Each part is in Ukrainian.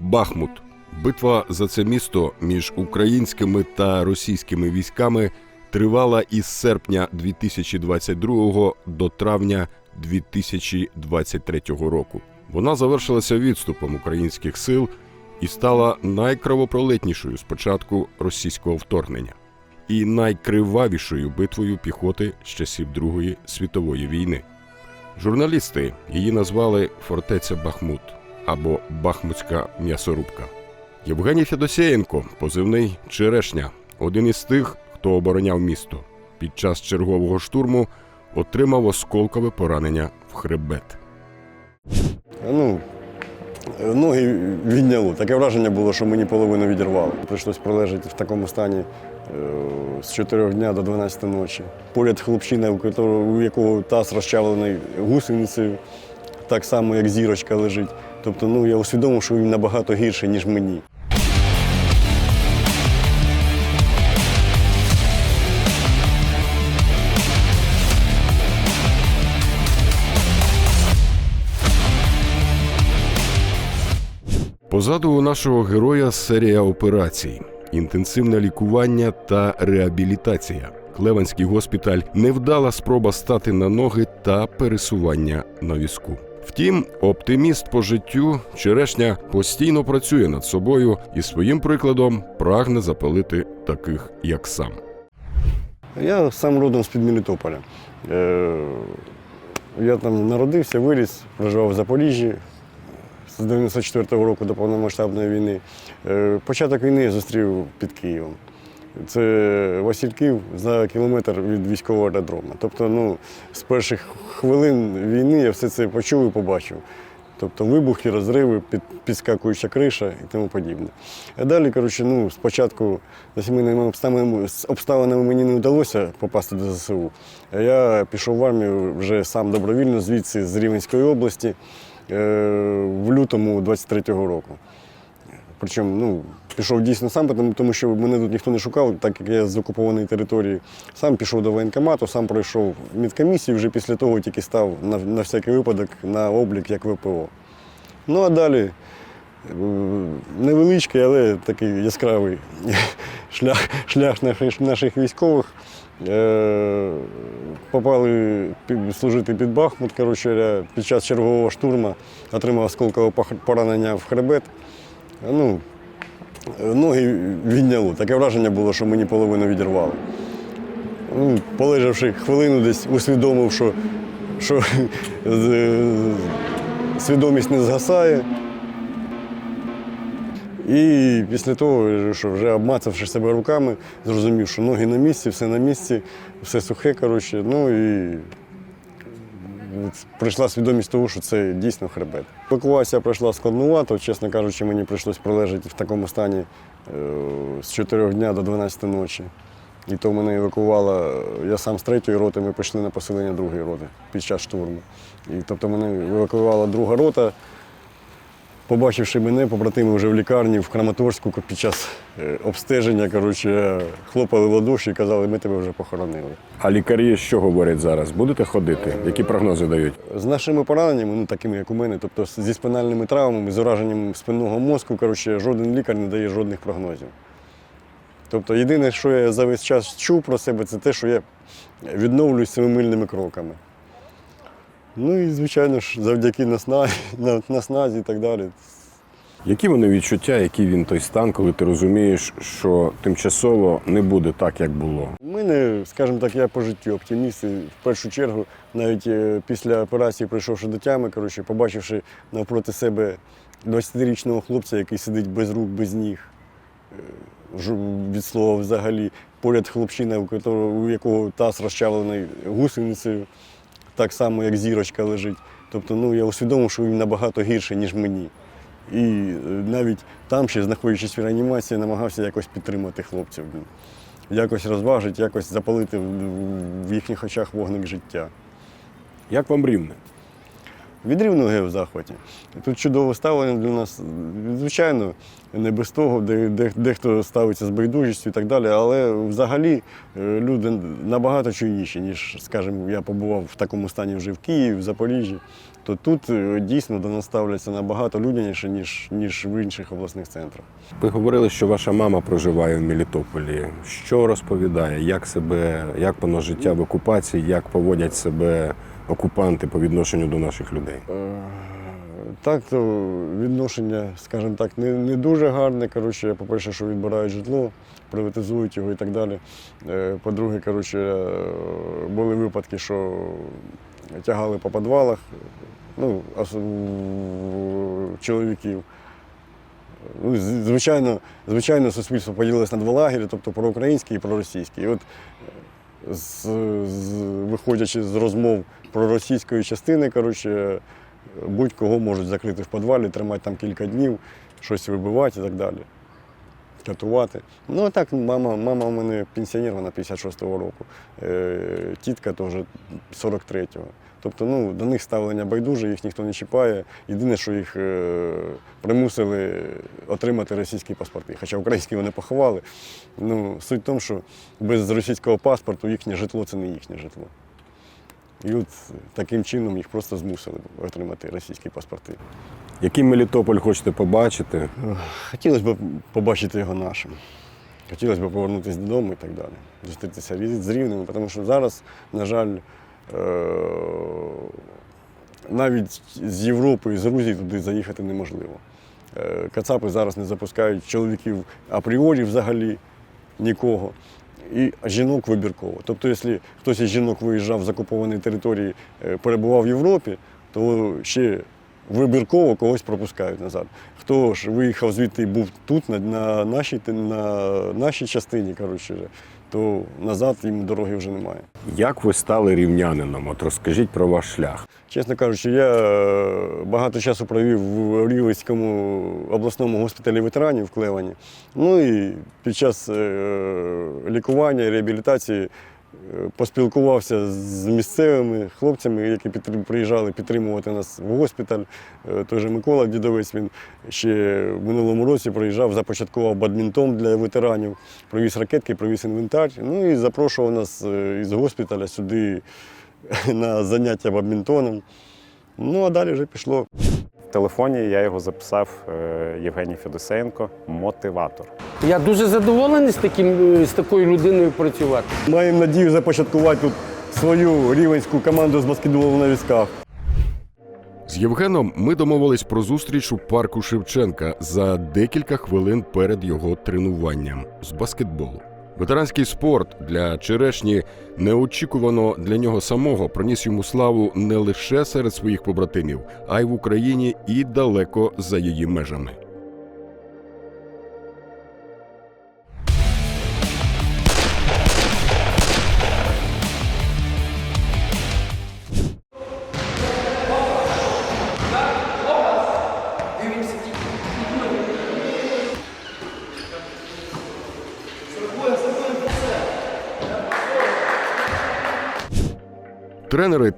Бахмут. Битва за це місто між українськими та російськими військами тривала із серпня 2022 до травня 2023 року. Вона завершилася відступом українських сил і стала найкровопролитнішою з початку російського вторгнення і найкривавішою битвою піхоти з часів Другої світової війни. Журналісти її назвали Фортеця Бахмут або Бахмутська м'ясорубка. Євгеній Федосєєнко, позивний Черешня, один із тих, хто обороняв місто. Під час чергового штурму отримав осколкове поранення в хребет. Ну, ноги відняло. Таке враження було, що мені половину відірвало. Прийшлось пролежати в такому стані е, з 4 дня до 12 ночі. Поряд хлопчина, у якого таз розчавлений гусеницею, так само, як зірочка лежить. Тобто, ну, я усвідомив, що він набагато гірше, ніж мені. Позаду у нашого героя серія операцій, інтенсивне лікування та реабілітація. Клеванський госпіталь невдала спроба стати на ноги та пересування на візку. Втім, оптиміст по життю Черешня постійно працює над собою і своїм прикладом прагне запалити таких, як сам. Я сам родом з-під Мелітополя. Е, Я там народився, виріс, проживав в Запоріжжі з 94-го року до повномасштабної війни. Е, Початок війни я зустрів під Києвом. Це Васильків за кілометр від військового аеродрому. Тобто, ну, з перших хвилин війни я все це почув і побачив. Тобто вибухи, розриви, під, підскакуюча криша і тому подібне. А далі, коротше, ну, спочатку за сімейними обставинами, мені не вдалося попасти до ЗСУ. А я пішов в армію вже сам добровільно, звідси з Рівненської області е, в лютому 23-го року. Причому ну, пішов дійсно сам, тому, що мене тут ніхто не шукав, так як я з окупованої території. Сам пішов до воєнкомату, сам пройшов медкомісію, вже після того тільки став на, на всякий випадок на облік як ВПО. Ну а далі невеличкий, але такий яскравий шлях, шлях наших, наших військових. Е, Попали служити під Бахмут. Коротше, під час чергового штурму отримав осколкове поранення в хребет. Ну, ноги відняло. Таке враження було, що мені половину відірвало. Ну, полежавши хвилину десь, усвідомив, що, що свідомість не згасає. І після того, що вже обмацавши себе руками, зрозумів, що ноги на місці, все на місці, все сухе, коротше. Ну і прийшла свідомість того, що це дійсно хребет. Евакуація пройшла складнувато, чесно кажучи, мені прийшлось пролежати в такому стані е, з 4 дня до 12 ночі. І то мене евакувала, я сам з третьої роти, ми пішли на поселення другої роти під час штурму. І тобто мене евакуювала друга рота. Побачивши мене, побратими вже в лікарні в Краматорську під час е, обстеження, коротше, хлопали в ладоші і казали, ми тебе вже похоронили. А лікарі що говорять зараз? Будете ходити? Які прогнози дають? З нашими пораненнями, ну такими як у мене, тобто зі спинальними травмами, з ураженням спинного мозку, коротше, жоден лікар не дає жодних прогнозів. Тобто єдине, що я за весь час чув про себе, це те, що я відновлююсь семимильними кроками. Ну і, звичайно ж, завдяки насназі, на- насназі і так далі. Які вони відчуття, який він той стан, коли ти розумієш, що тимчасово не буде так, як було? У мене, скажімо так, я по життю оптиміст. І в першу чергу, навіть е, після операції, прийшовши до тями, коротше, побачивши навпроти себе 20-річного хлопця, який сидить без рук, без ніг, е, від слова взагалі, поряд хлопчина, у, у якого таз розчавлений гусеницею, так само, як зірочка лежить. Тобто, ну, я усвідомив, що він набагато гірше, ніж мені. І е, навіть там, ще знаходячись в реанімації, намагався якось підтримати хлопців якось розважити, якось запалити в- в їхніх очах вогник життя. Як вам рівне? Від рівного в захваті. Тут чудове ставлення для нас, звичайно, не без того, де, де, дехто ставиться з байдужістю і так далі, але взагалі е, люди набагато чуйніші, ніж, скажімо, я побував в такому стані вже в Києві, в Запоріжжі. То тут е, дійсно до нас ставляться набагато людяніше, ніж, ніж в інших обласних центрах. Ви говорили, що ваша мама проживає в Мелітополі. Що розповідає, як себе, як воно життя в окупації, як поводять себе окупанти по відношенню до наших людей? Е, Так, то відношення, скажімо так, не, не дуже гарне. Коротше, по-перше, що відбирають житло, приватизують його і так далі. Е, По-друге, коротше, е, були випадки, що тягали по підвалах, ну, чоловіків. Ну, звичайно, звичайно, суспільство поділилось на два лагері, тобто проукраїнський і проросійський. І от з, з, виходячи з розмов про російської частини, коротше, будь-кого можуть закрити в підвалі, тримати там кілька днів, щось вибивати і так далі. Катувати. Ну, а так, мама, мама у мене пенсіонер, вона 56-го року, е, тітка теж 43-го. Тобто ну, до них ставлення байдуже, їх ніхто не чіпає. Єдине, що їх е, примусили отримати російські паспорти. Хоча українські вони поховали. Ну, суть в тому, що без російського паспорту їхнє житло це не їхнє житло. І от таким чином їх просто змусили отримати російські паспорти. Який Мелітополь хочете побачити? Хотілося б побачити його нашим. Хотілося б повернутися додому і так далі. Зустрітися з рівними, тому що зараз, на жаль, навіть з Європи з Грузії туди заїхати неможливо. Е, Кацапи зараз не запускають чоловіків апріорі взагалі нікого. І жінок вибірково. Тобто, якщо хтось із жінок виїжджав з окупованої території, е, перебував в Європі, то ще вибірково когось пропускають назад. Хто ж виїхав звідти і був тут, на, на, нашій, на нашій частині, коротше, то назад їм дороги вже немає. Як ви стали рівнянином? От розкажіть про ваш шлях. Чесно кажучи, я е, багато часу провів в Рівецькому обласному госпіталі ветеранів в Клевані. Ну і під час е, лікування і реабілітації поспілкувався з місцевими хлопцями, які приїжджали підтримувати нас в госпіталь. Е, Той же Микола Дідовець, він ще в минулому році приїжджав, започаткував бадмінтон для ветеранів, привіз ракетки, привіз інвентар. Ну і запрошував нас е, із госпіталя сюди на заняття бадмінтоном. Ну а далі вже пішло. В телефоні я його записав е, Євгеній Федосеєнко, мотиватор. Я дуже задоволений з, таким, е, з такою людиною працювати. Маємо надію започаткувати тут свою рівенську команду з баскетболу на візках. З Євгеном ми домовились про зустріч у парку Шевченка за декілька хвилин перед його тренуванням з баскетболу. Ветеранський спорт для черешні неочікувано для нього самого приніс йому славу не лише серед своїх побратимів, а й в Україні і далеко за її межами.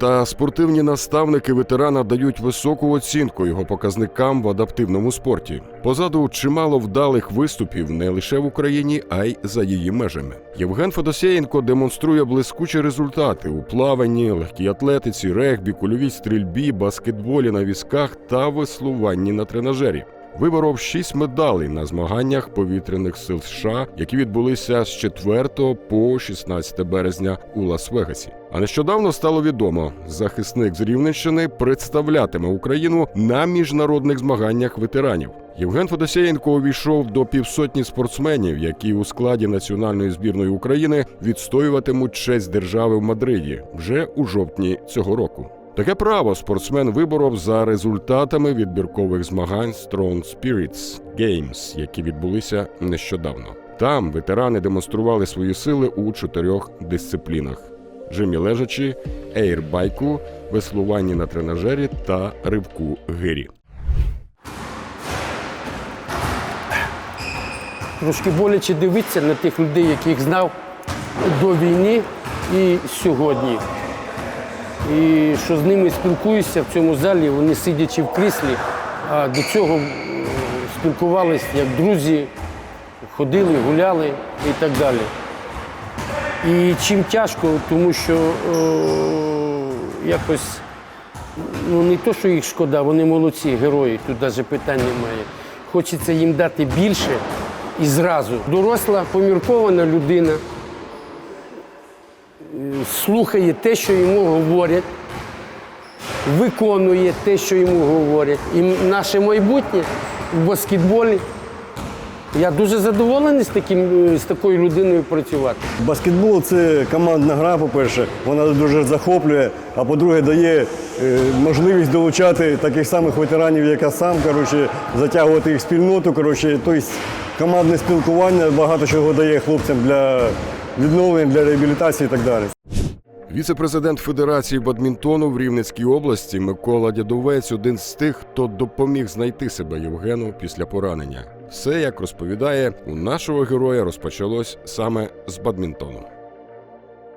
Та спортивні наставники ветерана дають високу оцінку його показникам в адаптивному спорті. Позаду чимало вдалих виступів не лише в Україні, а й за її межами. Євген Федосєєнко демонструє блискучі результати у плаванні, легкій атлетиці, регбі, кульовій стрільбі, баскетболі на візках та веслуванні на тренажері. Виборов шість медалей на змаганнях повітряних сил США, які відбулися з 4 по 16 березня у Лас-Вегасі. А нещодавно стало відомо, захисник з Рівненщини представлятиме Україну на міжнародних змаганнях ветеранів. Євген Федосєєнко увійшов до півсотні спортсменів, які у складі національної збірної України відстоюватимуть честь держави в Мадриді вже у жовтні цього року. Таке право спортсмен виборов за результатами відбіркових змагань Strong Spirits Games, які відбулися нещодавно. Там ветерани демонстрували свої сили у чотирьох дисциплінах: жимі лежачі, ейрбайку, веслуванні на тренажері та ривку гирі. Трошки боляче дивитися на тих людей, яких знав до війни і сьогодні. І що з ними спілкуюся в цьому залі, вони сидячи в кріслі, а до цього спілкувалися як друзі, ходили, гуляли і так далі. І чим тяжко, тому що е, якось ну не то, що їх шкода, вони молодці, герої, тут навіть питань немає. Хочеться їм дати більше і зразу. Доросла, поміркована людина е, слухає те, що йому говорять, виконує те, що йому говорять. І наше майбутнє в баскетболі. Я дуже задоволений з, таким, е, з такою людиною працювати. Баскетбол це командна гра, по-перше, вона дуже захоплює, а по-друге, дає е, можливість долучати таких самих ветеранів, як я сам, коротше, затягувати їх в спільноту. Коротше, тобто командне спілкування багато чого дає хлопцям для відновлення, для реабілітації і так далі. Віце-президент Федерації бадмінтону в Рівненській області Микола Дядовець один з тих, хто допоміг знайти себе Євгену після поранення. Все, як розповідає, у нашого героя розпочалось саме з бадмінтону.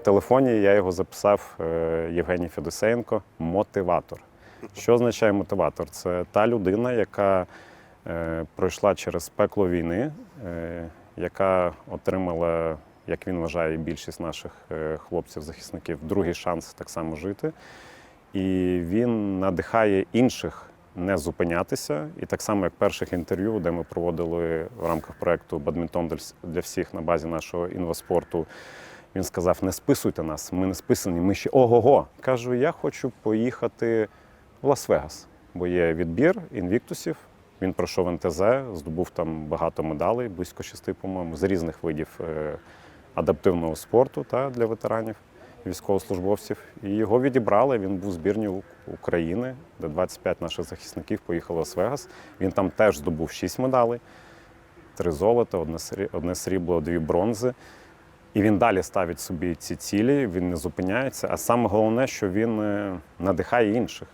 В телефоні я його записав е, Євгеній Федосеєнко мотиватор. Що означає мотиватор? Це та людина, яка е, пройшла через пекло війни, е, яка отримала, як він вважає, більшість наших хлопців-захисників другий шанс так само жити. І він надихає інших не зупинятися. І так само, як перших інтерв'ю, де ми проводили в рамках проєкту Бадмінтон для всіх на базі нашого інваспорту. Він сказав: не списуйте нас, ми не списані, ми ще ого-го. Кажу, я хочу поїхати в Лас-Вегас, бо є відбір інвіктусів. Він пройшов НТЗ, здобув там багато медалей, близько шести, по-моєму, з різних видів е, адаптивного спорту та, для ветеранів, військовослужбовців. І його відібрали. Він був в збірні України, де 25 наших захисників поїхали в Лас-Вегас. Він там теж здобув 6 медалей: три золота, одне срібло, дві бронзи. І він далі ставить собі ці цілі, він не зупиняється. А саме головне, що він е, надихає інших.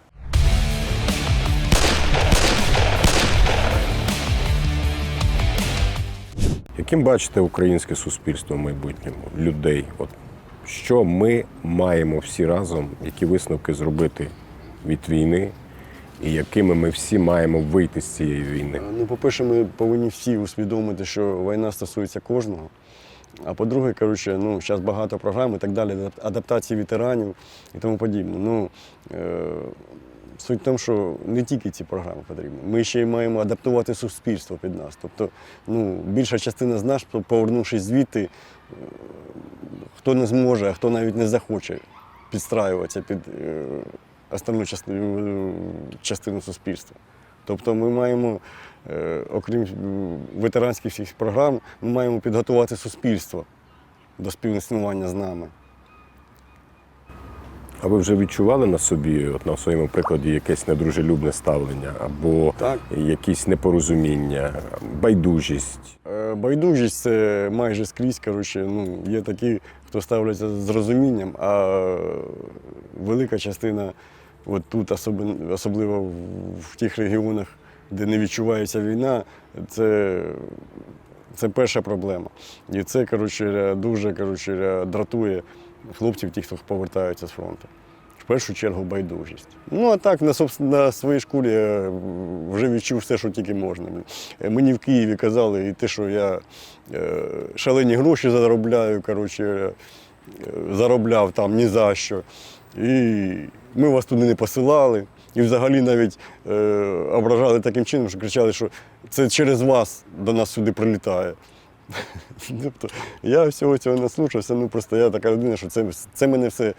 Яким бачите українське суспільство в майбутньому, людей? От що ми маємо всі разом, які висновки зробити від війни, і якими ми всі маємо вийти з цієї війни? Ну, по-перше, ми повинні всі усвідомити, що війна стосується кожного. А по-друге, коротше, ну, зараз багато програм і так далі, адаптації ветеранів і тому подібне. Ну, е, суть в тому, що не тільки ці програми потрібні. Ми ще й маємо адаптувати суспільство під нас. Тобто, ну, більша частина з нас, повернувшись звідти, хто не зможе, а хто навіть не захоче підстраюватися під останню основну частину, е, частину суспільства. Тобто ми маємо, е, окрім е, ветеранських всіх програм, ми маємо підготувати суспільство до співіснування з нами. А ви вже відчували на собі, от на своєму прикладі, якесь недружелюбне ставлення або Так. якісь непорозуміння, байдужість? Е, Байдужість це майже скрізь. Коротше, ну, є такі, хто ставляться з розумінням, а велика частина, от тут, особливо в тих регіонах, де не відчувається війна, це, це перша проблема. І це коротше, дуже коротше, дратує хлопців, тих, хто повертаються з фронту. В першу чергу байдужість. Ну а так на, на своїй школі я вже відчув все, що тільки можна. Е, Мені в Києві казали і те, що я е, шалені гроші заробляю, коротше, е, заробляв там ні за що. І ми вас туди не посилали. І взагалі навіть е, ображали таким чином, що кричали, що це через вас до нас сюди прилітає. Тобто я всього цього наслухався, ну просто я така людина, що це, це мене все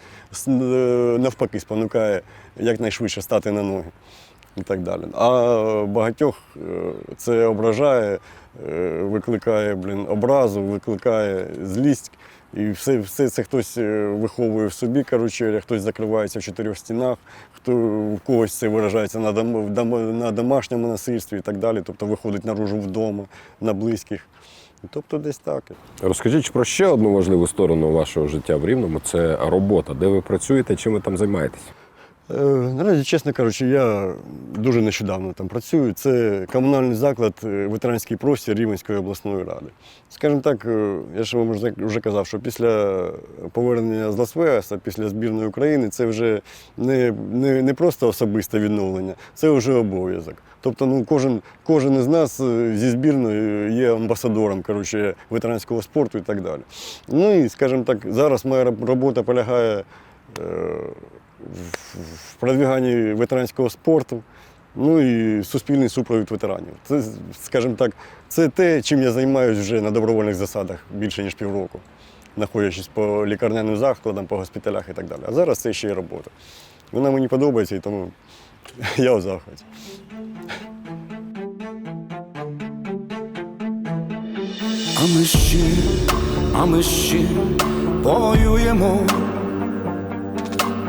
е, навпаки спонукає якнайшвидше стати на ноги і так далі. А багатьох е, це ображає, е, викликає блін, образу, викликає злість. І все, все це хтось виховує в собі, коротше, хтось закривається в чотирьох стінах, хто в когось це виражається на, дом- на домашньому насильстві і так далі. Тобто виходить наружу вдома, на близьких. Тобто десь так. Розкажіть про ще одну важливу сторону вашого життя в Рівному це робота. Де ви працюєте, чим ви там займаєтесь? Е, Наразі, чесно кажучи, я дуже нещодавно там працюю. Це комунальний заклад, е, ветеранський простір Рівненської обласної ради. Скажімо так, е, я ж вам вже, казав, що після повернення з Лас-Вегаса, після збірної України, це вже не, не, не просто особисте відновлення, це вже обов'язок. Тобто, ну, кожен, кожен із нас зі збірною є амбасадором коротше, ветеранського спорту і так далі. Ну і, скажімо так, зараз моя робота полягає. В- продвіганні ветеранського спорту, ну і суспільний супровід ветеранів. Це, скажімо так, це те, чим я займаюся вже на добровольних засадах більше ніж півроку, знаходячись по лікарняним закладам, по госпіталях і так далі. А зараз це ще й робота. Вона мені подобається, і тому я у захваті. А ми ще, а ми ще повоюємо,